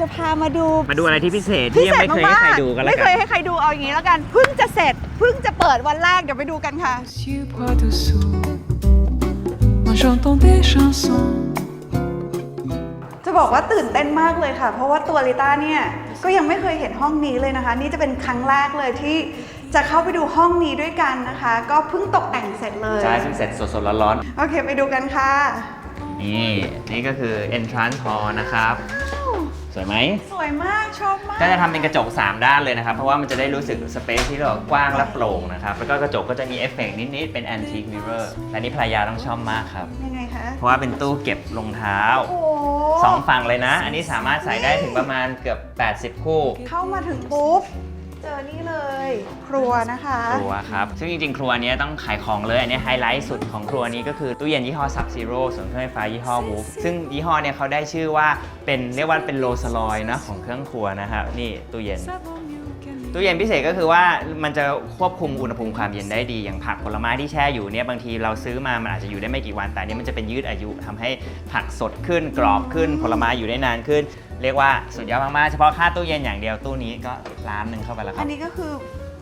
จะพามาดูมาดูอะไรที่พิเศษที่ยังไม่เคยให้ใครดูกันแล้วไม่เคยให้ใครดูเอาอย่างนี้แล้วกันเพิ่งจะเสร็จเพิ่งจะเปิดวันแรกเดี๋ยวไปดูกันค่ะ j'entends des chansons. จะบอกว่าตื่นเต้นมากเลยค่ะ เพราะว่าตัวลิต้าเนี่ยก็ยังไม่เคยเห็นห้องนี้เลยนะคะ นี่จะเป็นครั้งแรกเลยที่จะเข้าไปดูห้องนี้ด้วยกันนะคะ ก็เพิ่งตกแต่งเสร็จเลยใช่เพิ่งเสร็จสดๆร้อนโอเคไปดูกันค่ะ ๆนี่นี่ก็คือ entrance hall นะครับ สวยไหม สวยมากชอบมาก ก็จะทำเป็นกระจก 3 ด้านเลยนะครับ เพราะว่ามันจะได้รู้สึกสเปซที่เรากว้างและโปร่งนะครับ แล้วก็กระจกก็จะมีเอฟเฟกต์นิด ๆ เป็น antique mirror และนี่ภรรยาต้องชอบมากครับ ยังไงคะ เพราะว่าเป็นตู้เก็บรองเท้า โอ้สองฝั่งเลยนะ อันนี้สามารถใส่ได้ถึงประมาณเกือบ 80 คู่ เข้ามาถึงปุ๊บ เจอนี่เลย ครัวนะคะ ครัวครับ ซึ่งจริงๆ ครัวเนี้ยต้องขายของเลย อันนี้ไฮไลท์สุดของครัวนี้ก็คือตู้เย็นยี่ห้อ Sub Zero ส่วนเครื่องไฟฟ้ายี่ห้อ Wolf ซึ่งยี่ห้อเนี่ยเขาได้ชื่อว่าเป็นเรียกว่าเป็นโลสลอยนะของเครื่องครัวนะครับนี่ตู้เย็น Ça vaut mieux qu'un ตู้เย็นพิเศษก็คือว่ามันจะควบคุมอุณหภูมิความเย็นได้ดีอย่างผักผลไม้ที่แช่อยู่เนี่ยบางทีเราซื้อมามันอาจจะอยู่ได้ไม่กี่วันแต่อันนี้มันจะเป็นยืดอายุทำให้ผักสดขึ้นกรอบขึ้น ผลไม้อยู่ได้นานขึ้น เรียกว่าสุดยอดมากๆเฉพาะค่าตู้เย็นอย่างเดียวตู้นี้ก็ล้านหนึ่งเข้าไปแล้วคอัรับ นนี้ก็คือ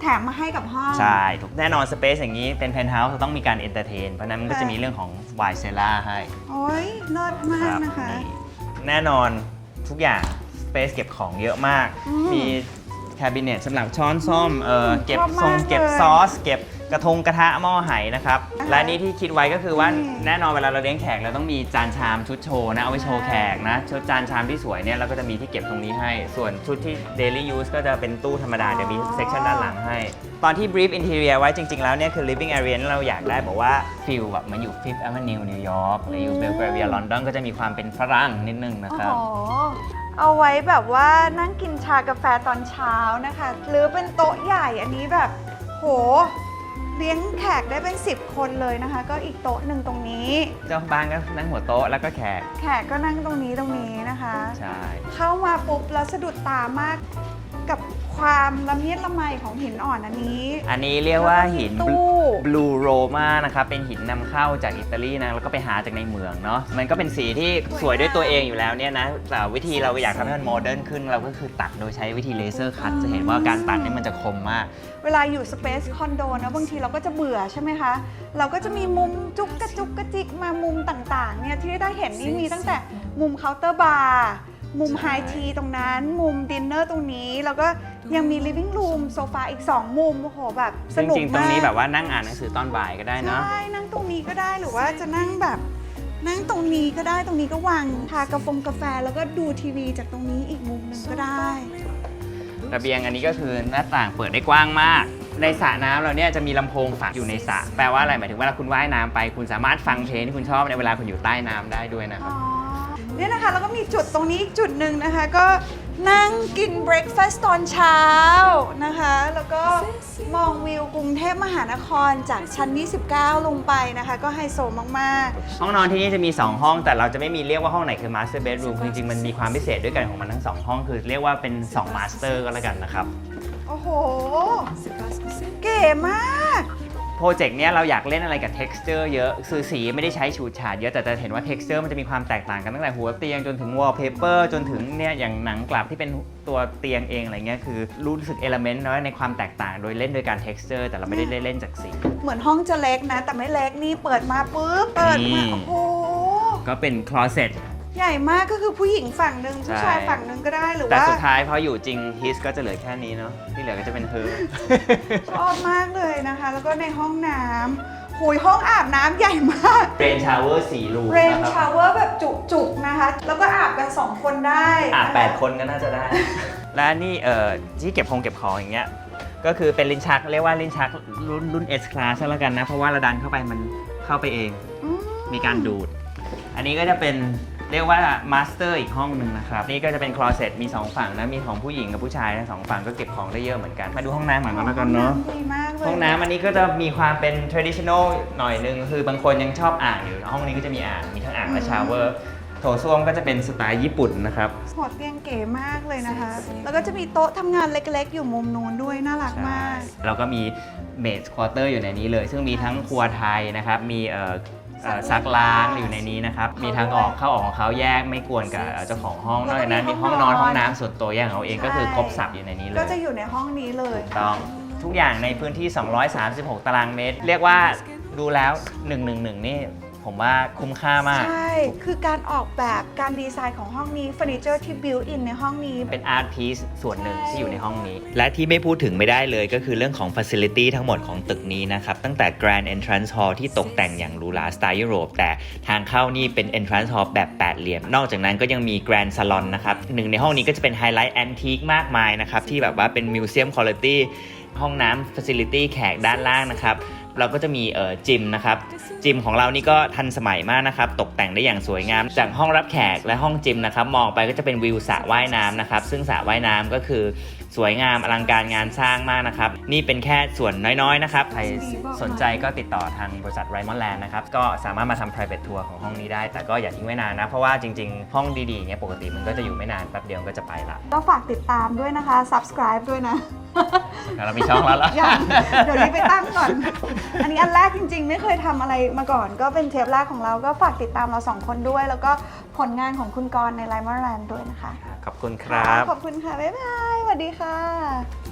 แถมมาให้กับห้อง ใช่ถูกแน่นอนสเปซอย่างนี้เป็นเพนท์เฮาส์ต้องมีการเอนเตอร์เทนเพราะฉะนั้นมันก็จะมีเรื่องของไวเซล่าให้โอ้ยเลิศมากนะคะ นี่แน่นอนทุกอย่างสเปซเก็บของเยอะมาก อืม มีแค บิเนตสำหรับช้อนส้อมเออเก็บชอบมากทรงเก็บเลยซอส เก็บกระทงกระทะหม้อไหนะครับอ่าและนี่ที่คิดไว้ก็คือว่าอืมแน่นอนเวลาเราเลี้ยงแขกเราต้องมีจานชามชุดโชว์นะเอาไว้โชว์แขกนะชุดจานชามที่สวยเนี่ยเราก็จะมีที่เก็บตรงนี้ให้ ส่วนชุดที่ daily use ก็จะเป็นตู้ธรรมดาเดี๋ยวมี section ด้านหลังให้ ตอนที่ brief interior ไว้จริงๆแล้วเนี่ยคือ living area ที่เราอยากได้บอกว่าฟิลแบบเหมันอยู่ Fifth Avenue นิวยอร์กหรืออยู่ Belgravia London ก็จะมีความเป็นฝรั่งนิดนึงนะโอ้ครับโหเอาไว้แบบว่านั่งกินชากาแฟตอนเช้านะคะ หรือเป็นโต๊ะใหญ่อันนี้แบบโห เลี้ยงแขกได้เป็น 10 คนเลยนะคะ ก็อีกโต๊ะหนึ่งตรงนี้ เจ้าบ้านก็นั่งหัวโต๊ะแล้วก็แขก แขกก็นั่งตรงนี้ตรงนี้นะคะ ใช่ เข้ามาปุ๊บแล้วสะดุดตามากกับ ความละเมียดละไมของหินอ่อนอันนี้อันนี้เรียกว่าหิน ตู้บลูโรมานะครับ เป็นหินนำเข้าจากอิตาลีนะ แล้วก็ไปหาจากในเมืองเนาะ มันก็เป็นสีที่สวยด้วยตัวเองอยู่แล้วเนี่ยนะ แต่วิธีเราอยากทำให้มันโมเดิร์นขึ้น เราก็คือตัดโดยใช้วิธีเลเซอร์คัต จะเห็นว่าการตัดเนี่ยมันจะคมมาก เวลาอยู่สเปซคอนโดนะบางทีเราก็จะเบื่อใช่ไหมคะ เราก็จะมีมุมจุกกระจุกกระจิกมามุมต่างๆเนี่ยที่ได้เห็นนี่มีตั้งแต่มุมเคาน์เตอร์บาร์ มุมไฮทีตรงนั้น มุมดินเนอร์ตรงนี้ แล้วก็ยังมีลิฟ i ิ g งรูมโซฟาอีก 2 มุม โอ้โห แบบสซึ่งนุกจริงๆตมากรงนี้แบบว่านั่งอ่านหนังสือตอนบ่ายก็ได้เนาะ ใช่ นั่งตรงนี้ก็ได้หรือว่าจะนั่งแบบ นั่งตรงนี้ก็ได้ตรงนี้ก็วางทากาแฟกาแฟ แล้วก็ดูทีวีจากตรงนี้อีกมุมหนึ่งก็ได้ ระเบียงอันนี้ก็คือหน้าต่างเปิดได้กว้างมาก ในสระน้ำเราเนี่ยจะมีลำโพงฝังอยู่ในสระแปลว่าอะไรหมายถึงเวลาคุณว่ายน้ำไป คุณสามารถฟังเพลงที่คุณชอบในเวลาคุณอยู่ใต้น้ำได้ด้วยนะครับ อ๋อ เนี่ยนะคะแล้วก็มีจุดตรงนี้อีกจุดหนึ่งนะคะ ก็นั่งกินเบรคฟาสต์ตอนเช้านะคะ แล้วก็มองวิวกรุงเทพมหานครจากชั้น 29 ลงไปนะคะ ก็ไฮโซมากห้องนอนที่นี่จะมี 2 ห้อง แต่เราจะไม่มีเรียกว่าห้องไหนคือ master bedroom คือจริงๆมันมีความพิเศษด้วยกันของมันทั้ง 2 ห้องคือเรียกว่าเป็น 2 master ก็แล้วกันนะครับ ๆ โอ้โห C'est parce que c'est เก๋มากโป รเจกต์เนี้ยเราอยากเล่นอะไรกับ texture เยอะคือสีไม่ได้ใช้ฉูดฉาดเยอะแต่จะเห็นว่า texture มันจะมีความแตกต่างกันตั้งแต่หัวเตียงจนถึง wallpaper จนถึงเนี่ยอย่างหนังกลับที่เป็นตัวเตียงเองอะไรเงี้ยคือรู้สึก element น้อยในความแตกต่าง โดยเล่นโดยการ texture แต่เราไม่ได้เล่นจากสี เหมือนห้องจะเล็กนะ แต่ไม่เล็กนี่เปิดมาปุ๊บเปิดนี่มาโอ้โห ก็เป็น closet ใหญ่มากก็คือผู้หญิงฝั่งหนึ่งผู้ชายใช่ฝั่งหนึ่งก็ได้หรือแต่ว่าสุดท้ายพออยู่จริง his ก็จะเหลือแค่นี้เนาะที่เหลือก็จะเป็น her ชอบมากเลยนะคะ แล้วก็ในห้องน้ำหุยห้องอาบน้ำใหญ่มาก rain shower สี่รูเรนนะคชารับวเวอร์แบบจุกๆนะคะ แล้วก็อาบกัน 2 คนได้อาบะะแปดคนก็น่าจะได้ และนี่เอ่อที่เก็บของเก็บของอย่างเงี้ยก็คือเป็นลิ้นชักเรียกว่าลิ้นชักรุ่นรุ่น S class แล้วกันนะ เพราะว่าเราดันเข้าไปมันเข้าไปเอง อืมมีการดูด อันนี้ก็จะเป็น เรียกว่ามาสเตอร์อีกห้องหนึ่งนะครับนี่ก็จะเป็นคลอเซ็ตมี 2 ฝั่งนะมีของผู้หญิงกับผู้ชายนะสองฝั่งก็เก็บของได้เยอะเหมือนกัน มาดูห้องน้ำเหมือนกันแล้วกันเนาะ ดีมากเลยห้องน้ำอันนี้ก็จะมีความเป็น traditional หน่อยนึง คือบางคนยังชอบอ่างอยู่ ห้องนี้ก็จะมีอ่าง มีทั้งอ่างและชาวเวอร์ โถส้วมก็จะเป็นสไตล์ญี่ปุ่นนะครับ หัวเตียงเก๋มากเลยนะคะ แล้วก็จะมีโต๊ะทำงานเล็กๆ อยู่มุมนู้นด้วยน่ารักมาก แล้วก็มีเมดควอเตอร์อยู่ในนี้เลย ซึ่งมีทั้งครัวไทยนะครับ มีเอ่อ เอ่อซักล้างอยู่ในนี้นะครับ มีทางออกเข้าออกของเขาแยกไม่กวนกับเจ้าของห้อง นอกจากนั้นมีห้องนอนห้องน้ำส่วนตัวแยกของเขาเองก็คือครบสับอยู่ในนี้เลย ก็จะอยู่ในห้องนี้เลยต้องทุกอย่างในพื้นที่ 236 ตารางเมตร เรียกว่าดูแล้ว 111 นี่ ผมว่าคุ้มค่ามาก ใช่ คือการออกแบบการดีไซน์ของห้องนี้เฟอร์นิเจอร์ที่บิวอินในห้องนี้ เป็นอาร์ตพีซส่วนหนึ่งใช่ที่อยู่ในห้องนี้ และที่ไม่พูดถึงไม่ได้เลยก็คือเรื่องของ Facility ทั้งหมดของตึกนี้นะครับ ตั้งแต่ Grand Entrance Hall ที่ตกแต่งอย่างหรูหราสไตล์ยุโรป แต่ทางเข้านี่เป็น Entrance Hall แบบแปดเหลี่ยม นอกจากนั้นก็ยังมี Grand Salon นะครับหนึ่งในห้องนี้ก็จะเป็นไฮไลท์แอนทีคมากมายนะครับที่แบบว่าเป็นมิวเซียมคุณภาพ ห้องน้ำ Facility แขกด้านล่างนะครับ เราก็จะมีเอ่อจิมนะครับ จิมของเรานี่ก็ทันสมัยมากนะครับ ตกแต่งได้อย่างสวยงาม จากห้องรับแขกและห้องจิมนะครับ มองไปก็จะเป็นวิวสระว่ายน้ำนะครับ ซึ่งสระว่ายน้ำก็คือสวยงามอลังการงานสร้างมากนะครับ นี่เป็นแค่ส่วนน้อยๆนะครับ ใครสนใจก็ติดต่อทางบริษัทไรมอนแลนด์นะครับ ก็สามารถมาทำ private tour ของห้องนี้ได้ แต่ก็อย่าทิ้งไว้นานนะ เพราะว่าจริงๆ ห้องดีๆเงี้ยปกติมันก็จะอยู่ไม่นานแป๊บเดียวก็จะไปละ ก็ฝากติดตามด้วยนะคะ subscribe ด้วยนะ เรามีช่องแล้วล่ะยังเดี๋ยวนี้ไปตั้งก่อน อันนี้อันแรกจริง ๆ ไม่เคยทำอะไรมาก่อน ก็เป็นเทปแรกของเราก็ฝากติดตามเราสองคนด้วย แล้วก็ผลงานของคุณกรณ์ในไลมอนแลนด์ด้วยนะคะ ขอบคุณครับ ขอบคุณค่ะ บ๊ายบายสวัสดีค่ะ